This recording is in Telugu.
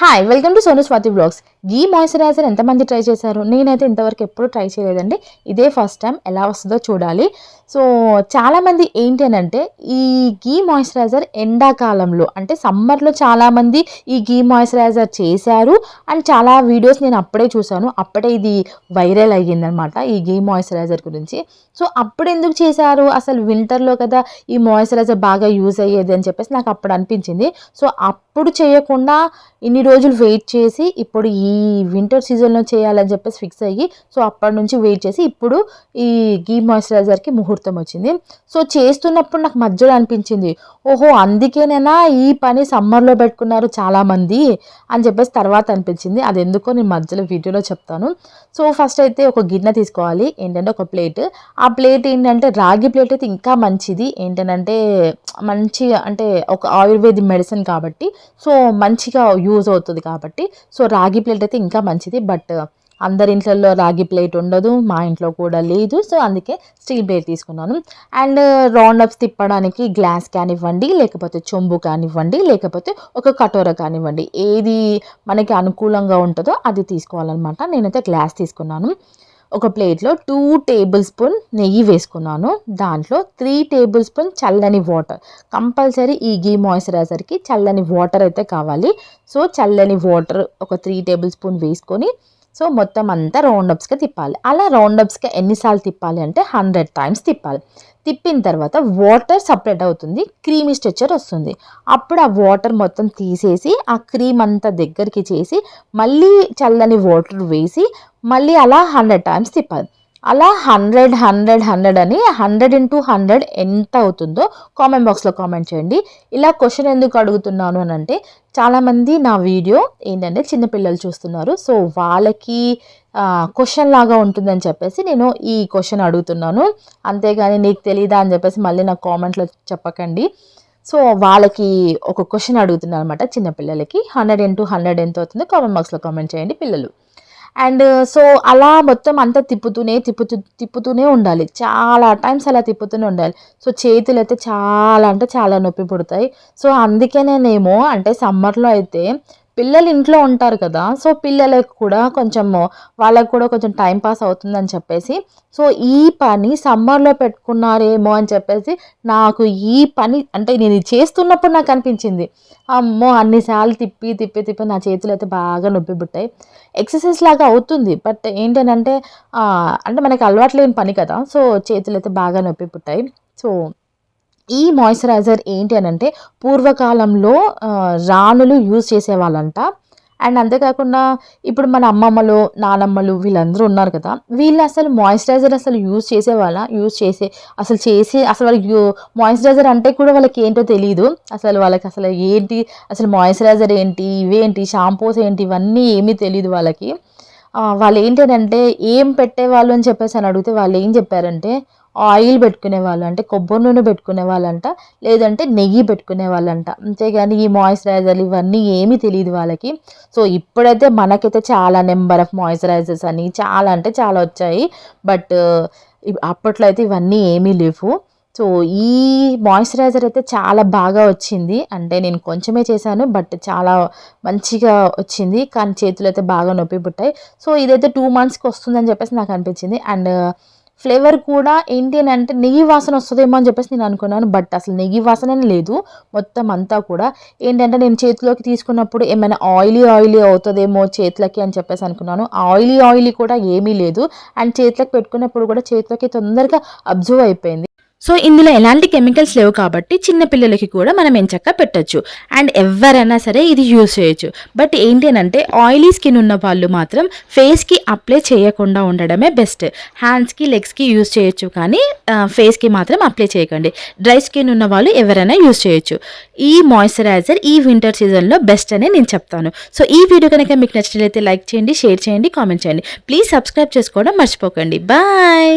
Hi welcome to Sonu Swathi blogs ghee moisturiser ఎంతమంది ట్రై చేశారు? నేనైతే ఇంతవరకు ఎప్పుడు ట్రై చేయలేదండి. ఇదే ఫస్ట్ టైం ఎలా వస్తుందో చూడాలి. సో చాలామంది ఏంటి అని అంటే ఈ గీ మాయిశ్చరైజర్ ఎండాకాలంలో అంటే సమ్మర్లో చాలామంది ఈ గీ మాయిశ్చరైజర్ చేశారు అండ్ చాలా వీడియోస్ నేను అప్పుడే చూశాను. అప్పుడే ఇది వైరల్ అయ్యిందనమాట ఈ గీ మాయిశ్చరైజర్ గురించి. సో అప్పుడు ఎందుకు చేశారు? అసలు వింటర్లో కదా ఈ మాయిశ్చరైజర్ బాగా యూజ్ అయ్యేది అని చెప్పేసి నాకు అప్పుడు అనిపించింది. సో అప్పుడు చేయకుండా ఇన్ని రోజులు వెయిట్ చేసి ఇప్పుడు ఈ వింటర్ సీజన్లో చేయాలని చెప్పేసి ఫిక్స్ అయ్యి సో అప్పటి నుంచి వెయిట్ చేసి ఇప్పుడు ఈ గీ మాయిశ్చరైజర్కి ముహూర్తం వచ్చింది. సో చేస్తున్నప్పుడు నాకు మధ్యలో అనిపించింది ఓహో అందుకేనేనా ఈ పని సమ్మర్లో పెట్టుకున్నారు చాలామంది అని చెప్పేసి తర్వాత అనిపించింది. అది ఎందుకో నేను మధ్యలో వీడియోలో చెప్తాను. సో ఫస్ట్ అయితే ఒక గిన్నె తీసుకోవాలి ఏంటంటే ఒక ప్లేట్. ఆ ప్లేట్ ఏంటంటే రాగి ప్లేట్ అయితే ఇంకా మంచిది. ఏంటంటే మంచి అంటే ఒక ఆయుర్వేదిక్ మెడిసిన్ కాబట్టి సో మంచిగా యూజ్ అవుతుంది కాబట్టి సో రాగి ప్లేట్ అయితే ఇంకా మంచిది. బట్ అందరి ఇంట్లో రాగి ప్లేట్ ఉండదు మా ఇంట్లో కూడా లేదు. సో అందుకే స్టీల్ ప్లేట్ తీసుకున్నాను. అండ్ రౌండ్ అప్స్ తిప్పడానికి గ్లాస్ కానివ్వండి లేకపోతే చెంబు కానివ్వండి లేకపోతే ఒక కటోర కానివ్వండి. ఏది మనకి అనుకూలంగా ఉంటుందో అది తీసుకోవాలన్నమాట. నేనైతే గ్లాస్ తీసుకున్నాను. ఒక ప్లేట్లో టూ టేబుల్ స్పూన్ నెయ్యి వేసుకున్నాను. దాంట్లో త్రీ టేబుల్ స్పూన్ చల్లని వాటర్. కంపల్సరీ ఈ గీ మాయిశ్చరైజర్కి చల్లని వాటర్ అయితే కావాలి. సో చల్లని వాటర్ ఒక త్రీ టేబుల్ స్పూన్ వేసుకొని సో మొత్తం అంతా రౌండప్స్గా తిప్పాలి. అలా రౌండప్స్గా ఎన్నిసార్లు తిప్పాలి అంటే హండ్రెడ్ టైమ్స్ తిప్పాలి. తిప్పిన తర్వాత వాటర్ సపరేట్ అవుతుంది క్రీమీ స్ట్రెచ్చర్ వస్తుంది. అప్పుడు ఆ వాటర్ మొత్తం తీసేసి ఆ క్రీమ్ అంతా దగ్గరికి చేసి మళ్ళీ చల్లని వాటర్ వేసి మళ్ళీ అలా హండ్రెడ్ టైమ్స్ తిప్పాలి. అలా హండ్రెడ్ హండ్రెడ్ హండ్రెడ్ అని హండ్రెడ్ ఇంటూ హండ్రెడ్ ఎంత అవుతుందో కామెంట్ బాక్స్లో కామెంట్ చేయండి. ఇలా క్వశ్చన్ ఎందుకు అడుగుతున్నాను అని అంటే చాలామంది నా వీడియో ఏంటంటే చిన్నపిల్లలు చూస్తున్నారు. సో వాళ్ళకి క్వశ్చన్ లాగా ఉంటుందని చెప్పేసి నేను ఈ క్వశ్చన్ అడుగుతున్నాను. అంతేగాని నీకు తెలీదా అని చెప్పేసి మళ్ళీ నా కామెంట్లో చెప్పకండి. సో వాళ్ళకి ఒక క్వశ్చన్ అడుగుతున్నాను అనమాట చిన్నపిల్లలకి హండ్రెడ్ ఇంటూ హండ్రెడ్ ఎంత అవుతుందో కామెంట్ బాక్స్లో కామెంట్ చేయండి పిల్లలు. అండ్ సో uh, అలా మొత్తం అంతా తిప్పుతూనే తిప్పుతూ తిప్పుతూనే ఉండాలి. చాలా టైమ్స్ అలా తిప్పుతూనే ఉండాలి. సో చేతులు అయితే చాలా అంటే చాలా నొప్పి పుడతాయి. సో అందుకేనేమో అంటే సమ్మర్లో అయితే పిల్లలు ఇంట్లో ఉంటారు కదా సో పిల్లలకు కూడా కొంచెము వాళ్ళకు కూడా కొంచెం టైం పాస్ అవుతుందని చెప్పేసి సో ఈ పని సమ్మర్లో పెట్టుకున్నారేమో అని చెప్పేసి నాకు ఈ పని అంటే నేను చేస్తున్నప్పుడు నాకు అనిపించింది. అమ్మో అన్నిసార్లు తిప్పి తిప్పి తిప్పి నా చేతులు అయితే బాగా నొప్పి పుట్టాయి. ఎక్సర్సైజ్ లాగా అవుతుంది బట్ ఏంటంటే అంటే మనకి అలవాటు లేని పని కదా సో చేతులు అయితే బాగా నొప్పి పుట్టాయి. సో ఈ మాయిశ్చరైజర్ ఏంటి అని అంటే పూర్వకాలంలో రాణులు యూజ్ చేసేవాళ్ళంట. అండ్ అంతేకాకుండా ఇప్పుడు మన అమ్మమ్మలు నానమ్మలు వీళ్ళందరూ ఉన్నారు కదా వీళ్ళు అసలు మాయిశ్చరైజర్ అసలు యూజ్ చేసేవాళ్ళ? యూజ్ చేసే అసలు చేసే అసలు వాళ్ళకి మాయిశ్చరైజర్ అంటే కూడా వాళ్ళకి ఏంటో తెలియదు అసలు వాళ్ళకి అసలు ఏంటి అసలు మాయిశ్చరైజర్ ఏంటి ఇవేంటి షాంపూస్ ఏంటి ఇవన్నీ ఏమీ తెలియదు వాళ్ళకి. వాళ్ళు ఏంటంటే ఏం పెట్టేవాళ్ళు అని చెప్పేసి అని అడిగితే వాళ్ళు ఏం చెప్పారంటే ఆయిల్ పెట్టుకునే వాళ్ళు అంటే కొబ్బరి నూనె పెట్టుకునే వాళ్ళంట లేదంటే నెయ్యి పెట్టుకునే వాళ్ళంట. అంతేగాని ఈ మాయిశ్చరైజర్లు ఇవన్నీ ఏమీ తెలియదు వాళ్ళకి. సో ఇప్పుడైతే మనకైతే చాలా నెంబర్ ఆఫ్ మాయిశ్చరైజర్స్ అని చాలా అంటే చాలా వచ్చాయి. బట్ అప్పట్లో అయితే ఇవన్నీ ఏమీ లేవు. సో ఈ మాయిశ్చరైజర్ అయితే చాలా బాగా వచ్చింది. అంటే నేను కొంచెమే చేశాను బట్ చాలా మంచిగా వచ్చింది. కానీ చేతులు అయితే బాగా నొప్పి పుట్టాయి. సో ఇదైతే టూ మంత్స్కి వస్తుందని చెప్పేసి నాకు అనిపించింది. అండ్ ఫ్లేవర్ కూడా ఏంటి అని అంటే నెయ్యి వాసన వస్తుందేమో అని చెప్పేసి నేను అనుకున్నాను బట్ అసలు నెయ్యి వాసన లేదు. మొత్తం అంతా కూడా ఏంటంటే నేను చేతిలోకి తీసుకున్నప్పుడు ఏమైనా ఆయిలీ ఆయిలీ అవుతుందేమో చేతులకి అని చెప్పేసి అనుకున్నాను. ఆయిలీ ఆయిలీ కూడా ఏమీ లేదు. అండ్ చేతులకు పెట్టుకున్నప్పుడు కూడా చేతిలోకి తొందరగా అబ్జర్వ్ అయిపోయింది. సో ఇందులో ఎలాంటి కెమికల్స్ లేవు కాబట్టి చిన్న పిల్లలకి కూడా మనం ఎంచక్క పెట్టచ్చు. అండ్ ఎవరైనా సరే ఇది యూజ్ చేయొచ్చు. బట్ ఏంటి అంటే ఆయిలీ స్కిన్ ఉన్న వాళ్ళు మాత్రం ఫేస్కి అప్లై చేయకుండా ఉండడమే బెస్ట్. హ్యాండ్స్కి లెగ్స్కి యూస్ చేయొచ్చు కానీ ఫేస్కి మాత్రం అప్లై చేయకండి. డ్రై స్కిన్ ఉన్న వాళ్ళు ఎవరైనా యూస్ చేయొచ్చు. ఈ మాయిశ్చరైజర్ ఈ వింటర్ సీజన్లో బెస్ట్ అనే నేను చెప్తాను. సో ఈ వీడియో కనుక మీకు నచ్చినట్లయితే లైక్ చేయండి షేర్ చేయండి కామెంట్ చేయండి. ప్లీజ్ సబ్స్క్రైబ్ చేసుకోవడం మర్చిపోకండి. బాయ్!